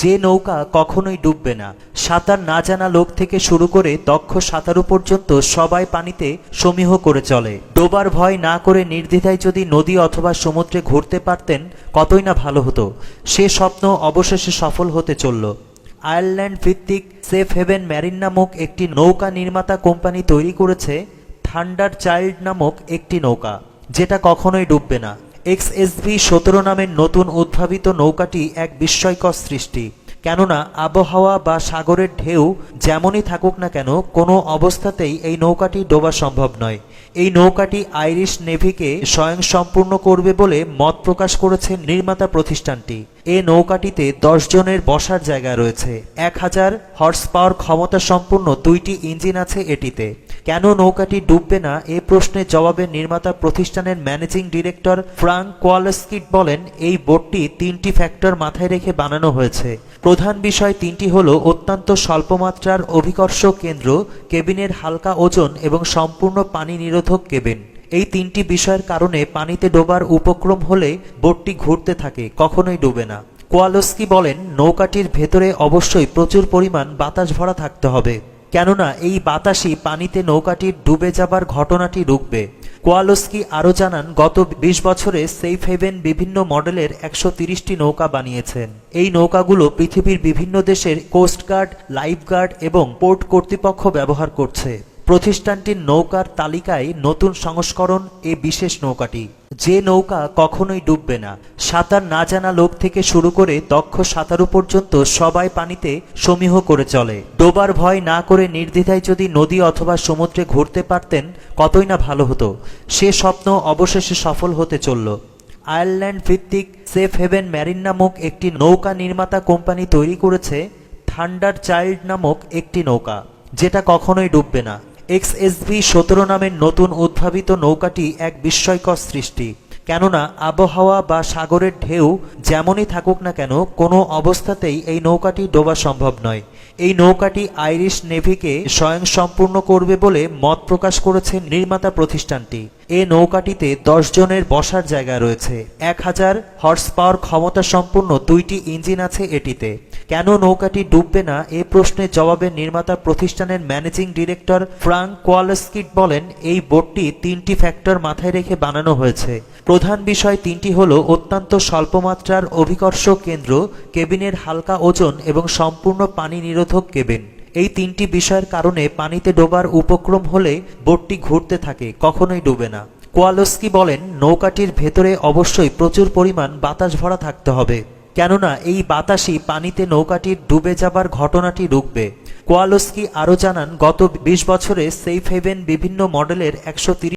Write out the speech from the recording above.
যে নৌকা কখনোই ডুববে না। সাঁতার না জানা লোক থেকে শুরু করে দক্ষ সাঁতারু পর্যন্ত সবাই পানিতে সমীহ করে চলে। ডোবার ভয় না করে নির্দ্বিধায় যদি নদী অথবা সমুদ্রে ঘুরতে পারতেন, কতই না ভালো হতো। সে স্বপ্ন অবশেষে সফল হতে চলল। আয়ারল্যান্ড ভিত্তিক সেফ হেভেন ম্যারিন নামক একটি নৌকা নির্মাতা কোম্পানি তৈরি করেছে থান্ডার চাইল্ড নামক একটি নৌকা, যেটা কখনোই ডুববে না। এক্সএসভি সতেরো নামের নতুন উদ্ভাবিত নৌকাটি এক বিস্ময়কর সৃষ্টি। কেননা, আবহাওয়া বা সাগরের ঢেউ যেমনই থাকুক না কেন, কোনো অবস্থাতেই এই নৌকাটি ডোবা সম্ভব নয়। এই নৌকাটি আইরিশ নেভিকে স্বয়ংসম্পূর্ণ করবে বলে মত প্রকাশ করেছে নির্মাতা প্রতিষ্ঠানটি। এ নৌকাটিতে দশ জনের বসার জায়গা রয়েছে। এক হাজার হর্স পাওয়ার ক্ষমতা সম্পূর্ণ দুইটি ইঞ্জিন আছে এটিতে। কেন নৌকাটি ডুববে না এ প্রশ্নের জবাবে নির্মাতা প্রতিষ্ঠানের ম্যানেজিং ডিরেক্টর ফ্রাঙ্ক কোয়ালস্কিট বলেন, এই বোটটি তিনটি ফ্যাক্টর মাথায় রেখে বানানো হয়েছে। প্রধান বিষয় তিনটি হল, অত্যন্ত স্বল্পমাত্রার অভিকর্ষ কেন্দ্র, কেবিনের হালকা ওজন এবং সম্পূর্ণ পানি নিরোধক কেবিন। এই তিনটি বিষয়ের কারণে পানিতে ডোবার উপক্রম হলে বোটটি ঘুরতে থাকে, কখনোই ডুবে না। কোয়ালস্কি বলেন, নৌকাটির ভেতরে অবশ্যই প্রচুর পরিমাণ বাতাস ভরা থাকতে হবে। কেননা এই বাতাসই পানিতে নৌকাটির ডুবে যাবার ঘটনাটি রুখবে। কোয়ালস্কি আরও জানান, গত ২০ বছরে সেফ হেভেন বিভিন্ন মডেলের একশো তিরিশটি নৌকা বানিয়েছেন। এই নৌকাগুলো পৃথিবীর বিভিন্ন দেশের কোস্টগার্ড লাইফগার্ড এবং পোর্ট কর্তৃপক্ষ ব্যবহার করছে। প্রতিষ্ঠানটির নৌকার তালিকায় নতুন সংস্করণ এ বিশেষ নৌকাটি। যে নৌকা কখনোই ডুববে না। সাঁতার না জানা লোক থেকে শুরু করে দক্ষ সাঁতারু পর্যন্ত সবাই পানিতে সমীহ করে চলে। ডোবার ভয় না করে নির্দ্বিধায় যদি নদী অথবা সমুদ্রে ঘুরতে পারতেন, কতই না ভালো হতো। সে স্বপ্ন অবশেষে সফল হতে চলল। আয়ারল্যান্ড ভিত্তিক সেফ হেভেন ম্যারিন নামক একটি নৌকা নির্মাতা কোম্পানি তৈরি করেছে থান্ডার চাইল্ড নামক একটি নৌকা, যেটা কখনোই ডুববে না। এক্সএসভি সতেরো নামের নতুন উদ্ভাবিত নৌকাটি এক বিস্ময়কর সৃষ্টি। কেননা, আবহাওয়া বা সাগরের ঢেউ যেমনই থাকুক না কেন, কোনো অবস্থাতেই এই নৌকাটি ডোবা সম্ভব নয়। এই নৌকাটি আইরিশ নেভিকে স্বয়ংসম্পূর্ণ করবে বলে মত প্রকাশ করেছে নির্মাতা প্রতিষ্ঠানটি। এ নৌকাটিতে দশ জনের বসার জায়গা রয়েছে। এক হাজার হর্স পাওয়ার ক্ষমতা সম্পূর্ণ দুইটি ইঞ্জিন আছে এটিতে। কেন নৌকাটি ডুববে না? এ প্রশ্নের জবাবে নির্মাতা প্রতিষ্ঠানের ম্যানেজিং ডিরেক্টর ফ্রাঙ্ক কোয়ালস্কিট বলেন, এই বোটটি তিনটি ফ্যাক্টর মাথায় রেখে বানানো হয়েছে। প্রধান বিষয় তিনটি হল অত্যন্ত স্বল্পমাত্রার অভিকর্ষ কেন্দ্র, কেবিনের হালকা ওজন এবং সম্পূর্ণ পানি নিরোধক কেবিন। এই তিনটি বিষয়ের কারণে পানিতে ডোবার উপক্রম হলে বোটটি ঘুরতে থাকে, কখনোই ডুবে না। কোয়ালস্কি বলেন, নৌকাটির ভেতরে অবশ্যই প্রচুর পরিমাণ বাতাস ভরা থাকতে হবে, কেননা এই বাতাসই পানিতে নৌকাটির ডুবে যাবার ঘটনাটি রুখবে। কোয়ালস্কি আরও জানান, গত ২০ বছরে সেফ হেভেন বিভিন্ন মডেলের একশো